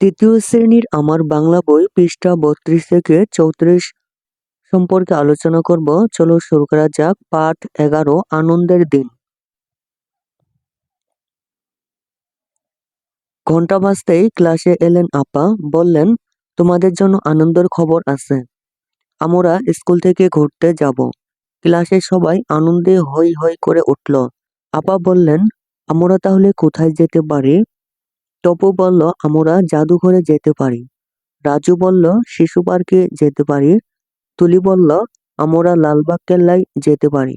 তৃতীয় শ্রেণির আমার বাংলা বই পৃষ্ঠা বত্রিশ থেকে চৌত্রিশ সম্পর্কে আলোচনা করব। চলো শুরু করা যাক। পাঠ এগারো, আনন্দের দিন। ঘণ্টা বাজতেই ক্লাসে এলেন আপা। বললেন, তোমাদের জন্য আনন্দের খবর আছে। আমরা স্কুল থেকে ঘুরতে যাব। ক্লাসে সবাই আনন্দে হই হই করে উঠল। আপা বললেন, আমরা তাহলে কোথায় যেতে পারি? টপু বলল, আমরা জাদুঘরে যেতে পারি। রাজু বলল, শিশু পার্কে যেতে পারি। তুলি বলল, আমরা লালবাগ কেল্লায় যেতে পারি।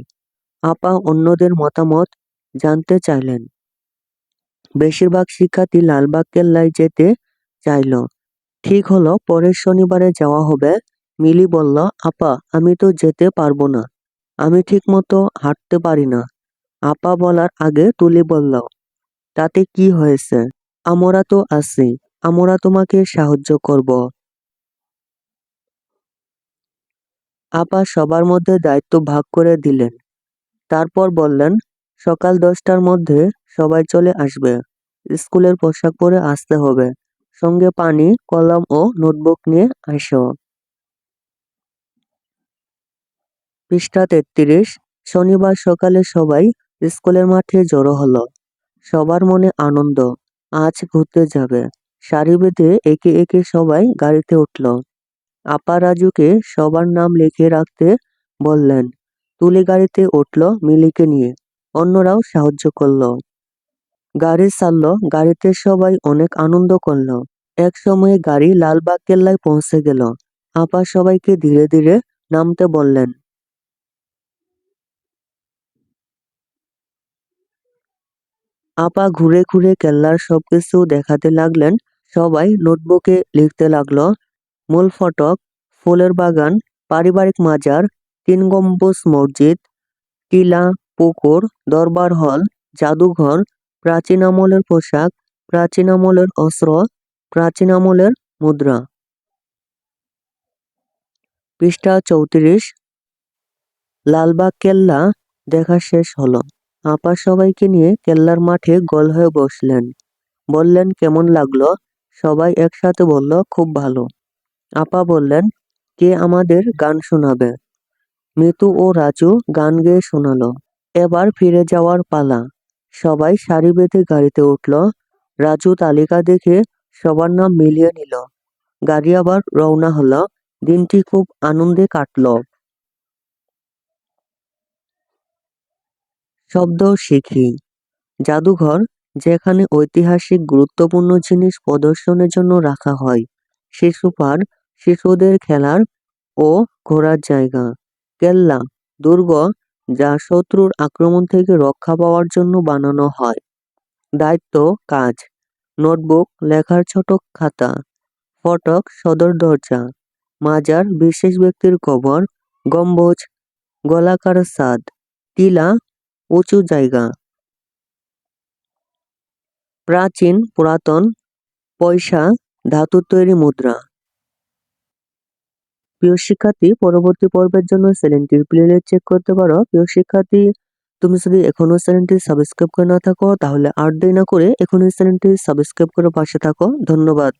আপা অন্যদের মতামত জানতে চাইলেন। বেশিরভাগ শিক্ষার্থী লালবাগ কেল্লায় যেতে চাইল। ঠিক হলো, পরের শনিবারে যাওয়া হবে। মিলি বলল, আপা, আমি তো যেতে পারব না। আমি ঠিক মতো হাঁটতে পারি না। আপা বলার আগে তুলি বলল, তাতে কি হয়েছে? আমরা তো আছি, আমরা তোমাকে সাহায্য করব। আপা সবার মধ্যে দায়িত্ব ভাগ করে দিলেন। তারপর বললেন, সকাল দশটার মধ্যে সবাই চলে আসবে। স্কুলের পোশাক পরে আসতে হবে। সঙ্গে পানি, কলম ও নোটবুক নিয়ে আসো। পৃষ্ঠা তেত্রিশ, শনিবার সকালে সবাই স্কুলের মাঠে জড়ো হলো। সবার মনে আনন্দ। আজ ঘুরতে যাবে। সারি বেঁধে একে একে সবাই গাড়িতে উঠল। আপা রাজুকে সবার নাম লিখে রাখতে বললেন, তুলে গাড়িতে উঠল মিলিকে নিয়ে। অন্যরাও সাহায্য করল। গাড়ি ছাড়ল, গাড়িতে সবাই অনেক আনন্দ করল। এক সময়ে গাড়ি লালবাগ কেল্লায় পৌঁছে গেল। আপা সবাইকে ধীরে ধীরে নামতে বললেন আপা ঘুরে ঘুরে কেল্লার সবকিছু দেখাতে লাগলেন। সবাই নোটবুকে লিখতে লাগল, মূল ফটক, ফুলের বাগান, পারিবারিক মাজার, তিন গম্বুজ মসজিদ, টিলা, পুকুর, দরবার হল, জাদুঘর, প্রাচীন আমলের পোশাক, প্রাচীন আমলের অস্ত্র, প্রাচীন আমলের মুদ্রা। পৃষ্ঠা চৌত্রিশ, লালবাগ কেল্লা দেখা শেষ হলো। আপা সবাইকে নিয়ে কেল্লার মাঠে গোল হয়ে বসলেন। বললেন, কেমন লাগল? সবাই একসাথে বলল, খুব ভালো। আপা বললেন, কে আমাদের গান শোনাবে? মিতু ও রাজু গান গেয়ে শোনালো। এবার ফিরে যাওয়ার পালা। সবাই সারি বেঁধে গাড়িতে উঠল। রাজু তালিকা দেখে সবার নাম মিলিয়ে নিল। গাড়ি আবার রওনা হলো। দিনটি খুব আনন্দে কাটল। শব্দ শিখি। জাদুঘর, যেখানে ঐতিহাসিক গুরুত্বপূর্ণ জিনিস প্রদর্শনের জন্য রাখা হয়। শিশু পার্ক, শিশুদের খেলার ও ঘোরার জায়গা। কেল্লা, দুর্গ, যা শত্রুর আক্রমণ থেকে রক্ষা পাওয়ার জন্য বানানো হয়। দায়িত্ব, কাজ। নোটবুক, লেখার ছোট খাতা। ফটক, সদর দরজা। মাজার, বিশেষ ব্যক্তির কবর। গম্বুজ, গোলাকার সাদ। টিলা উঁচু জায়গা। প্রাচীন, পুরাতন, পয়সা ধাতুর তৈরি মুদ্রা। প্রিয় শিক্ষার্থী, পরবর্তী পর্বের জন্য চ্যানেলটির প্লেলিস্ট চেক করতে পারো। প্রিয় শিক্ষার্থী, তুমি যদি এখনও চ্যানেলটি সাবস্ক্রাইব করে না থাকো, তাহলে আর দেরি না করে এখনই চ্যানেলটি সাবস্ক্রাইব করে পাশে থাকো। ধন্যবাদ।